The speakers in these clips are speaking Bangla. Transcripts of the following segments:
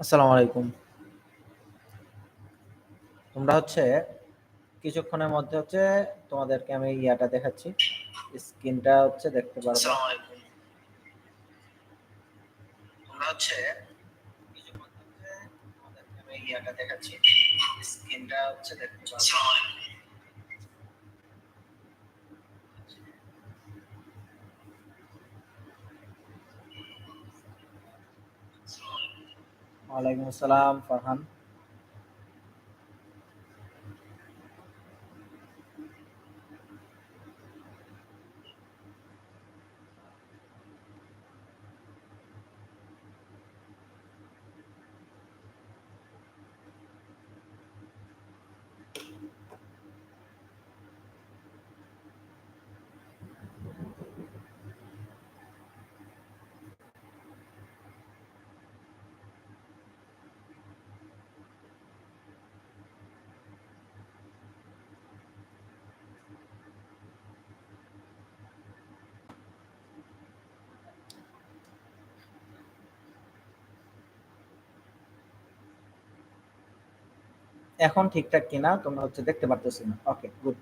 আসসালামু আলাইকুম। তোমরা হচ্ছে কিছুক্ষণের মধ্যে হচ্ছে তোমাদেরকে আমি ইয়াটা দেখাচ্ছি। স্ক্রিনটা হচ্ছে দেখতে পারবে তোমরা হচ্ছে কিছুক্ষণ মধ্যে তোমাদেরকে আমি ইয়াটা দেখাচ্ছি। স্ক্রিনটা হচ্ছে দেখতে পারবে ওয়ালাইকুম আসসালাম ফারহান। এখন ঠিকঠাক কিনা তোমরা হচ্ছে দেখতে পারতেছি না। ওকে গুড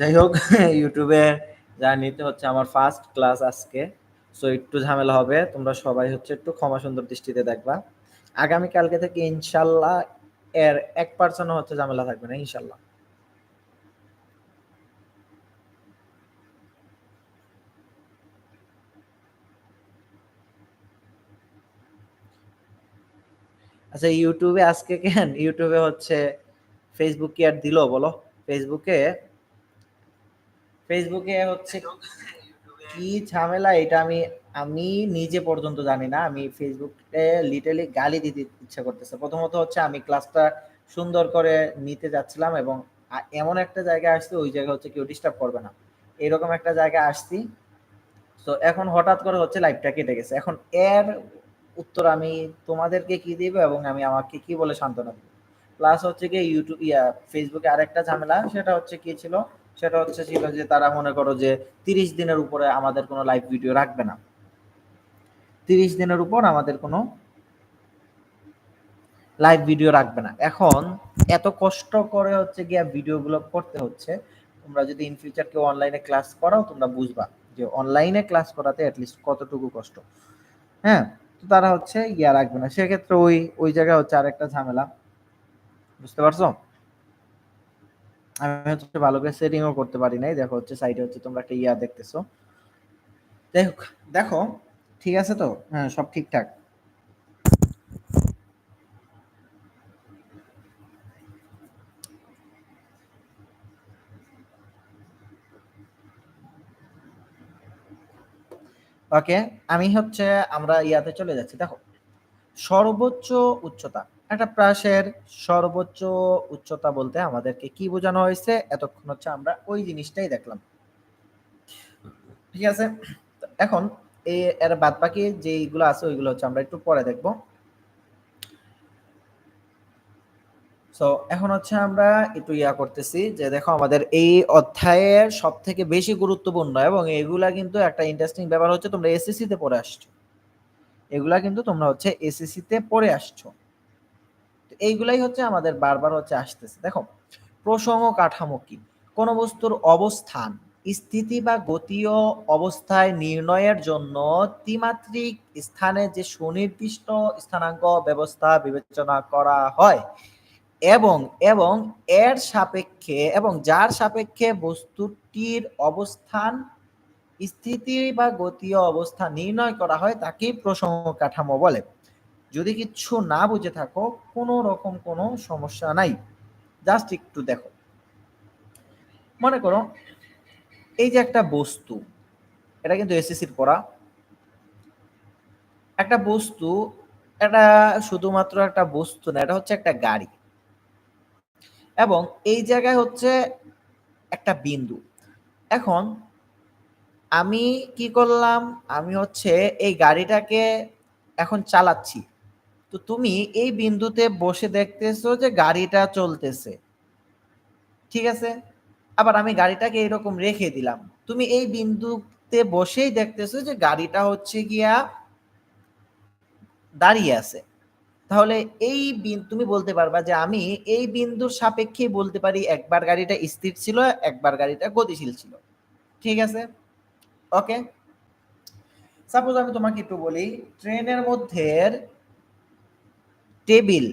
যাই হোক ইউটিউবে যা নিতে হচ্ছে আমার ফার্স্ট ক্লাস আজকে। সো একটু ঝামেলা হবে, তোমরা সবাই হচ্ছে একটু ক্ষমা সুন্দর দৃষ্টিতে দেখবা। আগামী কালকে থেকে ইনশাল্লাহ এর এক পার্সেন্ট হচ্ছে ঝামেলা থাকবে না, ইনশাল্লাহ। আচ্ছা ইউটিউবে আজকে কেন? ইউটিউবে হচ্ছে ফেসবুক কি আর দিল বলো? ফেসবুকে ফেসবুকে হচ্ছে কি ঝামেলা এটা আমি আমি নিজে পর্যন্ত জানি না। আমি ফেসবুকে লিটারলি গালি দিতে ইচ্ছা করতেছে। প্রথমত হচ্ছে আমি ক্লাসটা সুন্দর করে নিতে যাচ্ছিলাম এবং এমন একটা জায়গায় আসছি, ওই জায়গায় হচ্ছে কেউ ডিস্টার্ব করবে না। এরকম একটা জায়গায় আসছি। তো এখন হঠাৎ করে হচ্ছে লাইভটা কেটে গেছে। এখন এর উত্তর আমি তোমাদেরকে কি দিব এবং আমি আমাকে কি বলে সান্ত্বনা দিব? প্লাস হচ্ছে কি ইউটিউব ইয়া ফেসবুকে আরেকটা ঝামেলা, সেটা হচ্ছে কি ছিল সেটা হচ্ছে ছিল যে তারা মনে করো যে তিরিশ দিনের উপরে আমাদের কোনো লাইভ ভিডিও রাখবে না। তিরিশ দিনের উপর আমাদের কোনো লাইভ ভিডিও রাখবে না। এখন এত কষ্ট করে হচ্ছে গিয়া ভিডিওগুলো করতে হচ্ছে, তোমরা যদি ইন ফিউচার কেউ অনলাইনে ক্লাস করাও, তোমরা বুঝবা যে অনলাইনে ক্লাস করাতে অ্যাটলিস্ট কতটুকু কষ্ট। হ্যাঁ তো তারা হচ্ছে ইয়া রাখবে না। সেক্ষেত্রে ওই ওই জায়গায় হচ্ছে আরেকটা ঝামেলা। বুঝতে পারছ? আমি হচ্ছে ভালো করে সেটিংও করতে পারি নাই। দেখো হচ্ছে সাইডে হচ্ছে তোমরা একটা ইয়া দেখতেছো হোক, দেখো, ঠিক আছে তো? হ্যাঁ সব ঠিকঠাক। ওকে আমি হচ্ছে আমরা ইয়াতে চলে যাচ্ছি। দেখো, সর্বোচ্চ উচ্চতা। একটা প্রাসের সর্বোচ্চ উচ্চতা বলতে আমাদেরকে কি বোঝানো হয়েছে? এতক্ষণ হচ্ছে আমরা ওই জিনিসটাই দেখলাম। ঠিক আছে? এখন এই এর বাদ বাকি যেইগুলো আছে ওইগুলো হচ্ছে আমরা একটু পরে দেখব। সো এখন হচ্ছে আমরা একটু ইয়া করতেছি যে দেখো আমাদের এই অধ্যায়ের সব থেকে বেশি গুরুত্বপূর্ণ এবং এগুলা কিন্তু একটা ইন্টারেস্টিং ব্যাপার হচ্ছে তোমরা এসএসসি তে পড়ে আসছো। এগুলা কিন্তু তোমরা হচ্ছে এসএসসি তে পড়ে আসছো। এইগুলাই হচ্ছে আমাদের বারবার হচ্ছে আসতেছে। দেখো, প্রসঙ্গ কাঠামো কি? কোন বস্তুর অবস্থান, স্থিতি বা গতীয় অবস্থায় নির্ণয়ের জন্য ত্রিমাত্রিক স্থানে যে সুনির্দিষ্ট স্থানাঙ্ক ব্যবস্থা বিবেচনা করা হয় এবং এবং এর সাপেক্ষে, এবং যার সাপেক্ষে বস্তুটির অবস্থান, স্থিতি বা গতীয় অবস্থা নির্ণয় করা হয় তাকে প্রসঙ্গ কাঠামো বলে। যদি কিচ্ছু না বুঝে থাকো, কোনো রকম কোনো সমস্যা নাই। জাস্ট একটু দেখো। মনে করো, এই যে একটা বস্তু, এটা কিন্তু এসএসসির পড়া একটা বস্তু, এটা শুধুমাত্র একটা বস্তু না, এটা হচ্ছে একটা গাড়ি। এবং এই জায়গায় হচ্ছে একটা বিন্দু। এখন, আমি কি করলাম? আমি হচ্ছে এই গাড়িটাকে এখন চালাচ্ছি। তো তুমি এই বিন্দুতে বসে দেখতেছো যে গাড়িটা চলতেছে। ঠিক আছে? আবার আমি গাড়িটাকে এরকম রেখে দিলাম। তুমি এই বিন্দুতে বসেই দেখতেছো যে গাড়িটা হচ্ছে গিয়া দাঁড়িয়ে আছে। তাহলে এই তুমি বলতে পারবা যে আমি এই বিন্দুর সাপেক্ষে বলতে পারি একবার গাড়িটা স্থির ছিল, একবার গাড়িটা গতিশীল ছিল। ঠিক আছে? ওকে? সাপোজ আমি তোমাকে একটু বলি, ট্রেনের মধ্যে টেবিল।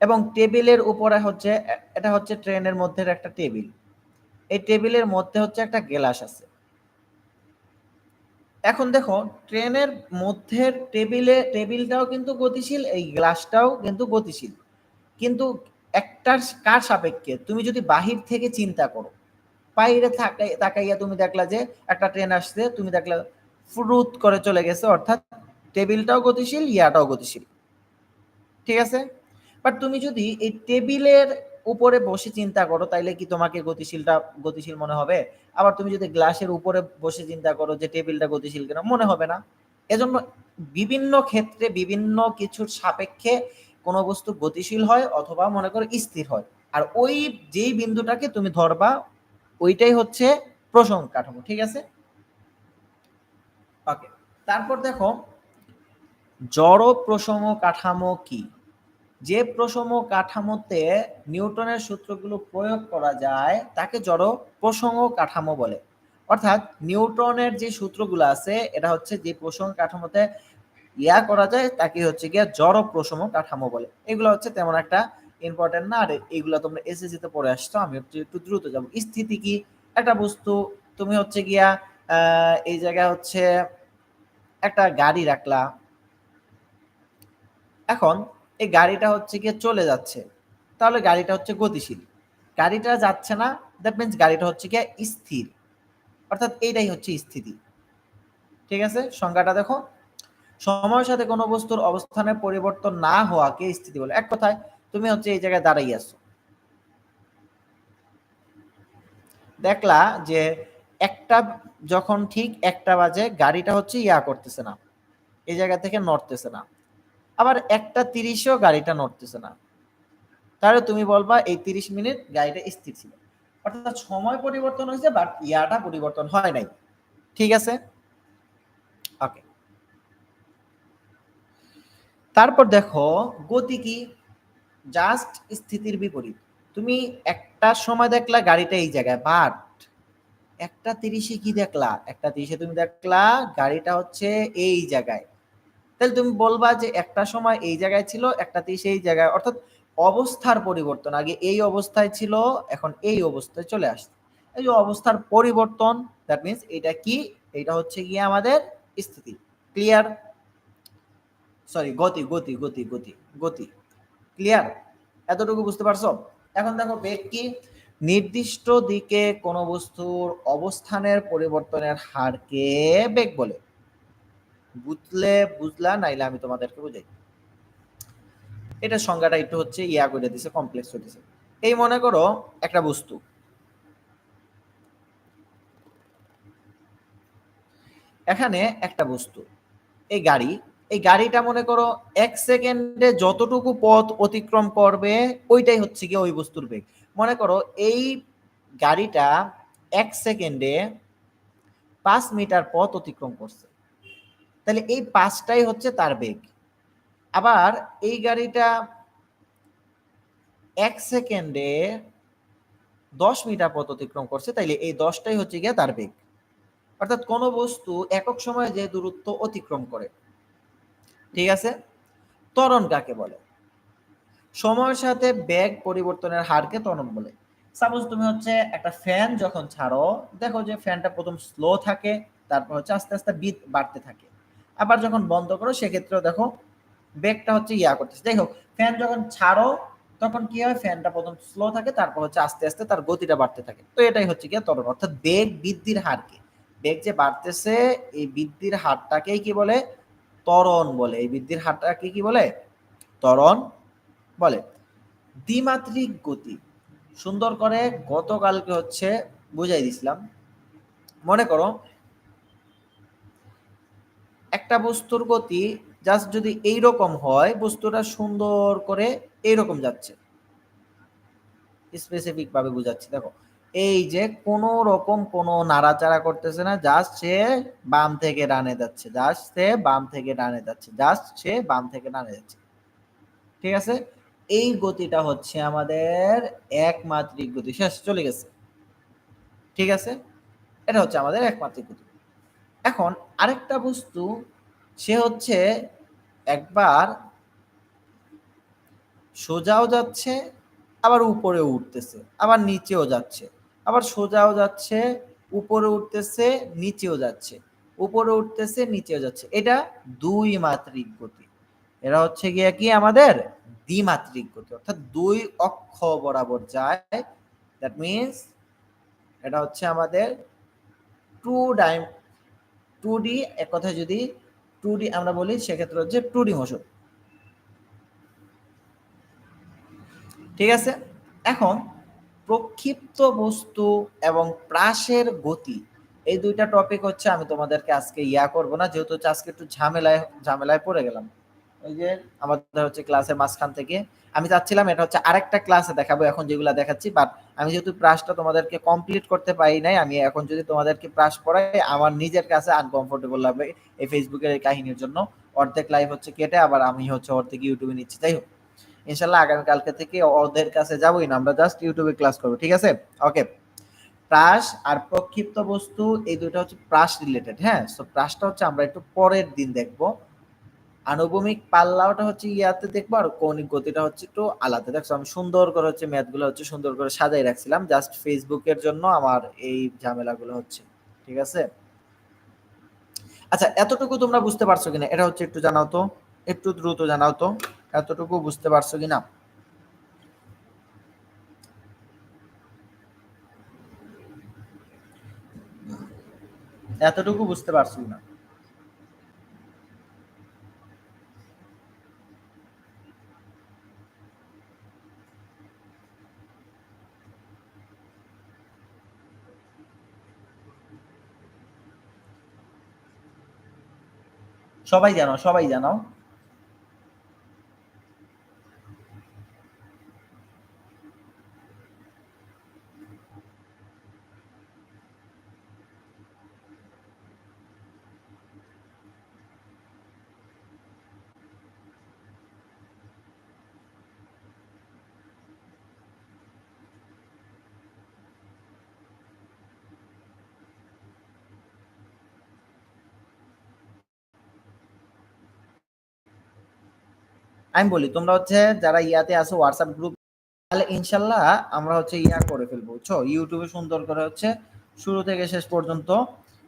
এবং টেবিলের উপরে হচ্ছে, এটা হচ্ছে ট্রেনের মধ্যে একটা টেবিল। এই টেবিলের মধ্যে হচ্ছে একটা গ্লাস আছে। এখন দেখো, ট্রেনের মধ্যে টেবিলে, টেবিলটাও কিন্তু গতিশীল, এই গ্লাসটাও কিন্তু গতিশীল। কিন্তু একটার কার সাপেক্ষে? তুমি যদি বাহির থেকে চিন্তা করো, বাইরে থাকাই তাকাইয়া তুমি দেখলা যে একটা ট্রেন আসছে, তুমি দেখলা, ফ্রুত করে চলে গেছে, অর্থাৎ টেবিলটাও গতিশীল, ইয়াটাও গতিশীল। ঠিক আছে? বাট তুমি যদি এই টেবিলের উপরে বসে চিন্তা করো, তাইলে কি তোমাকে গতিশীলটা, গতিশীল মনে হবে? আবার তুমি যদি গ্লাসের উপরে বসে চিন্তা করো যে টেবিলটা গতিশীল কেন, মনে হবে না। এজন্য বিভিন্ন ক্ষেত্রে বিভিন্ন কিছুর সাপেক্ষে কোনো বস্তু গতিশীল হয় অথবা মনে করো স্থির হয়। আর ওই যেই বিন্দুটাকে তুমি ধরবা, ওইটাই হচ্ছে প্রসঙ্গ কাঠামো, ঠিক আছে? ওকে তারপর দেখো জড় প্রসঙ্গ কাঠামো কি? যে প্রসম কাঠামোতে নিউটনের সূত্রগুলো প্রয়োগ করা যায়, তাকে জড় প্রসঙ্গ কাঠামো বলে। অর্থাৎ নিউটনের যে সূত্রগুলো আছে, এটা হচ্ছে যে প্রসঙ্গ কাঠামোতে ইয়া করা যায়, তাকে হচ্ছে গিয়া জড় প্রসম কাঠামো বলে। এগুলো হচ্ছে তেমন একটা ইম্পর্টেন্ট না, আর এগুলো তোমরা এসএসসি তে পড়ে আসছো, আমি একটু দ্রুত যাব। স্থিতি কি? একটা বস্তু, তুমি হচ্ছে গিয়া এই জায়গায় হচ্ছে একটা গাড়ি রাখলা এখন এই গাড়িটা হচ্ছে গিয়ে চলে যাচ্ছে। তাহলে গাড়িটা হচ্ছে গতিশীল। গাড়িটা যাচ্ছে না দ্যাট মিনস গাড়িটা হচ্ছে গিয়ে স্থির। অর্থাৎ এইটাই হচ্ছে স্থিতি। ঠিক আছে? সংজ্ঞাটা দেখো। সময়ের সাথে কোনো বস্তুর অবস্থানের পরিবর্তন না হওয়াকে স্থিতি বলে। এক কথায়, তুমি হচ্ছে এই জায়গায় দাঁড়াই আছো। দেখলা যে একটা যখন ঠিক একটা বাজে, গাড়িটা হচ্ছে ইয়া করতেছে না। এই জায়গা থেকে নড়তেছে না। আবার একটা তিরিশেও গাড়িটা নড়তেছে না। তাহলে তুমি বলবা এই তিরিশ মিনিট গাড়িটা স্থির ছিল। অর্থাৎ সময় পরিবর্তন হয়েছে বাট ইয়াটা পরিবর্তন হয় নাই। ঠিক আছে? ওকে তারপর দেখো, গতি কি? জাস্ট স্থিতির বিপরীত। তুমি একটা সময় দেখলা গাড়িটা এই জায়গায় বাট একটা তিরিশে কি দেখলা? একটা তিরিশে তুমি দেখলা গাড়িটা হচ্ছে এই জায়গায়। তাহলে তুমি বলবা যে একটা সময় এই জায়গায় ছিল, একটাতেই সেই জায়গায়। অর্থাৎ অবস্থার পরিবর্তন। আগে এই অবস্থায় ছিল, এখন এই অবস্থায় চলে আসছে। এই যে অবস্থার পরিবর্তন দ্যাট মিনস এটা কি? এটা হচ্ছে গিয়ে আমাদের স্থিতি। ক্লিয়ার সরি গতি গতি গতি গতি গতি। ক্লিয়ার এতটুকু বুঝতে পারছ? এখন দেখো বেগ কি? নির্দিষ্ট দিকে কোন বস্তুর অবস্থানের পরিবর্তনের হারকে বেগ বলে। বুঝলে বুঝলা, নাইলে আমি তোমাদেরকে বুঝাই এটা সংজ্ঞাটা একটু হচ্ছে ইয়া করে দিছে কমপ্লেক্স হয়ে দিছে। এই মনে করো একটা বস্তু। এখানে একটা বস্তু, এই গাড়ি। এই গাড়িটা মনে করো এক সেকেন্ডে যতটুকু পথ অতিক্রম করবে, ওইটাই হচ্ছে গিয়ে ওই বস্তুর বেগ। মনে করো এই গাড়িটা এক সেকেন্ডে পাঁচ মিটার পথ অতিক্রম করছে। তাহলে এই পাঁচটাই হচ্ছে তার বেগ। আবার এই গাড়িটা এক সেকেন্ডে দশ মিটার পথ অতিক্রম করছে, তাইলে এই দশটাই হচ্ছে গিয়ে তার বেগ। অর্থাৎ কোনো বস্তু একক সময়ে যে দূরত্ব অতিক্রম করে। ঠিক আছে? ত্বরণ কাকে বলে? সময়ের সাথে বেগ পরিবর্তনের হারকে ত্বরণ বলে। সাপোজ তুমি হচ্ছে একটা ফ্যান যখন ছাড়ো, দেখো যে ফ্যানটা প্রথম স্লো থাকে, তারপর হচ্ছে আস্তে আস্তে বিদ বাড়তে থাকে। আবার যখন বন্ধ করো, সেক্ষেত্রেও দেখো বেগটা হচ্ছে ইয়া করতেছে। দেখো ফ্যান যখন ছাড়ো, তখন কি হয়? ফ্যানটা প্রথম স্লো থাকে, তারপর হচ্ছে আস্তে আস্তে তার গতিটা বাড়তে থাকে। তো এটাই হচ্ছে কি ত্বরণ অর্থাৎ বেগ বৃদ্ধির হারকে বেগ যে বাড়তেছে, এই বৃদ্ধির হারটাকেই কি বলে? ত্বরণ বলে। এই বৃদ্ধির হারটাকে কি বলে? ত্বরণ বলে। দ্বিমাত্রিক গতি। সুন্দর করে গতকালকে হচ্ছে বুঝাই দিছিলাম। মনে করো একটা বস্তুর গতি জাস্ট যদি এইরকম হয়, বস্তুটা সুন্দর করে এইরকম যাচ্ছে। স্পেসিফিক ভাবে বুঝাচ্ছি, দেখো। এই যে কোন রকম কোনো নাড়াচাড়া করতেছে না জাস্ট সে বাম থেকে ডানে যাচ্ছে জাস্ট সে বাম থেকে ডানে যাচ্ছে জাস্ট সে বাম থেকে ডানে যাচ্ছে। ঠিক আছে? এই গতিটা হচ্ছে আমাদের একমাত্রিক গতি। শেষ, চলে গেছে। ঠিক আছে? এটা হচ্ছে আমাদের একমাত্রিক গতি। এখন আরেকটা বস্তু, সে হচ্ছে একবার সোজাও যাচ্ছে, আবার উপরে উঠতেছে, আবার নিচেও যাচ্ছে, আবার সোজাও যাচ্ছে, উপরে উঠতেছে, নিচেও যাচ্ছে, উপরে উঠতেছে, নিচেও যাচ্ছে। এটা দুই মাত্রিক গতি। এরা হচ্ছে গিয়ে কি আমাদের? দ্বিমাত্রিক গতি। অর্থাৎ দুই অক্ষ বরাবর যায়। দ্যাট মিনস এটা হচ্ছে আমাদের টু ডাইম টু ডি এক কথায় যদি টু ডি আমরা বলি, সেক্ষেত্রে হচ্ছে টু ডি মোশন ঠিক আছে? এখন প্রক্ষিপ্ত বস্তু এবং প্রাসের গতি, এই দুইটা টপিক হচ্ছে আমি তোমাদেরকে আজকে ইয়া করব না, যেহেতু আজকে একটু ঝামেলায় ঝামেলায় পড়ে গেলাম। ওই যে আমাদের হচ্ছে ক্লাসের মাঝখান থেকে। আমি চাচ্ছিলাম এটা হচ্ছে আরেকটা ক্লাসে দেখাবো এখন যেগুলা দেখাচ্ছি বাট আমি যেহেতু প্রাসটা তোমাদেরকে কমপ্লিট করতে পারি নাই, আমি এখন যদি তোমাদেরকে প্রাস পড়াই, আমার নিজের কাছে আনকমফোর্টেবল লাগবে এই ফেসবুকের এই কাহিনীর জন্য। অর্ধেক লাইভ হচ্ছে কেটে, আবার আমি হচ্ছে অর্ধেক ইউটিউবে নিচ্ছি। যাই হোক, ইনশাল্লাহ আগামী কালকে থেকে ওদের কাছে যাবোই না, আমরা জাস্ট ইউটিউবে ক্লাস করব, ঠিক আছে? ওকে প্রাস আর প্রক্ষিপ্ত বস্তু, এই দুটো হচ্ছে প্রাস রিলেটেড হ্যাঁ? সো প্রাসটা হচ্ছে আমরা একটু পরের দিন দেখব। আনুভূমিক পাল্লাটা হচ্ছে ইয়াতে দেখব আর কৌণিক গতিটা হচ্ছে একটু আলাদা। দেখছ, আমি সুন্দর করে হচ্ছে ম্যাথগুলো হচ্ছে সুন্দর করে সাজাই রাখছিলাম। জাস্ট ফেসবুকের জন্য আমার এই ঝামেলাগুলো হচ্ছে, ঠিক আছে? আচ্ছা এতটুকু তোমরা বুঝতে পারছ কিনা? এটা হচ্ছে একটু জানাও তো, একটু দ্রুত জানাও তো, এতটুকু বুঝতে পারছ কিনা? এতটুকু বুঝতে পারছ কিনা? সবাই জানো সবাই জানো। আমি বলি, তোমরা হচ্ছে যারা ইয়াতে আছো হোয়াটসঅ্যাপ গ্রুপ তাহলে ইনশাল্লাহ আমরা হচ্ছে ইয়া করে ফেলব, বুঝছ? ইউটিউবে সুন্দর করে হচ্ছে শুরু থেকে শেষ পর্যন্ত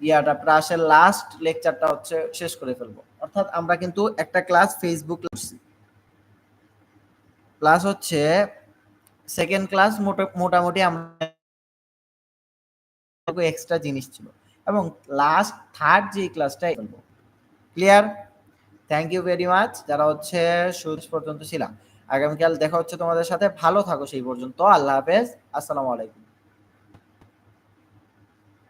ইয়াটা প্রাসের লাস্ট লেকচারটা হচ্ছে শেষ করে ফেলব। অর্থাৎ আমরা কিন্তু একটা ক্লাস ফেসবুক প্লাস হচ্ছে সেকেন্ড ক্লাস মোটামুটি আমরা এক্সট্রা জিনিস ছিল। এবং লাস্ট থার্ড যে ক্লাসটাই ফেলব clear thank you very much যারা হচ্ছে সুজ পর্যন্ত ছিলাম, আগামীকাল দেখা হচ্ছে তোমাদের সাথে। ভালো থাকো সেই পর্যন্ত। আল্লাহ হাফেজ। আসসালামু আলাইকুম।